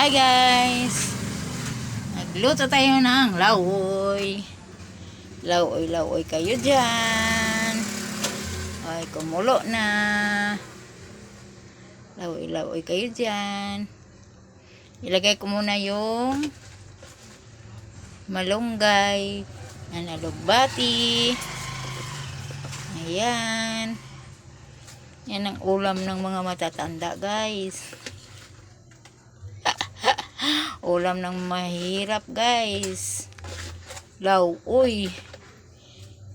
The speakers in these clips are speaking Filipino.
Hi guys! Nagluto tayo ng lawoy. Lawoy, lawoy kayo dyan. Ay, kumulo na. Lawoy, lawoy kayo dyan. Ilagay ko muna yung malunggay, analugbati. Ayan. Yan ang ulam ng mga matatanda, guys. Ulam ng mahirap, guys. Law, uy.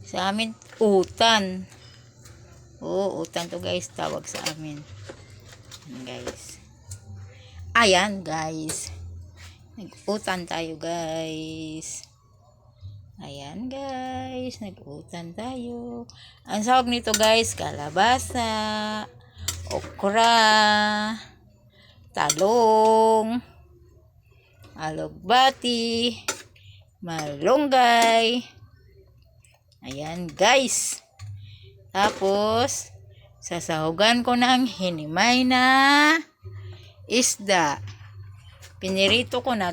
Sa amin, utan. Oo, utan to, guys. Tawag sa amin. Guys. Ayan, guys. Nag-utan tayo, guys. Ayan guys, nag-utan tayo. Ang sawag nito guys, kalabasa, okra, talong, alugbati, malunggay. Ayan guys. Tapos, sasahugan ko ng hinimay na isda. Pinirito ko na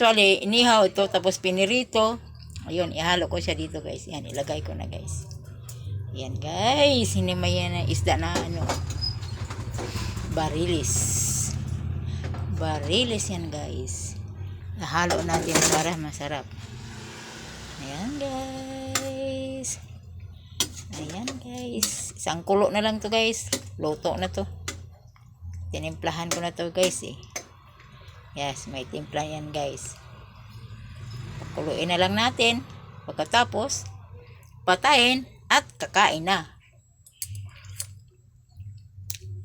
Actually, inihaw ito, tapos pinirito. Ayun, ihalo ko siya dito, guys. Yan, ilagay ko na, guys. Yan, guys. Hinimay na isda na, ano, barilis. Barilis yan, guys. Nahalo natin para masarap. Ayan, guys. Ayan, guys. Isang kulo na lang to, guys. Luto na to. Tinimplahan ko na to, guys, eh. Yes, may timpla yan guys. Pakuluin na lang natin. Pagkatapos, patayin at kakain na.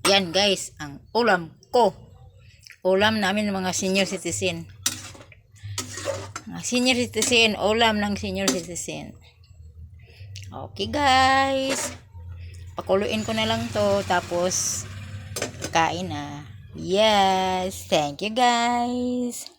Yan guys, ang ulam ko. Ulam namin mga senior citizen. Mga senior citizen, ulam ng senior citizen. Okay guys. Pakuluin ko na lang to tapos kain na. Yes, thank you guys.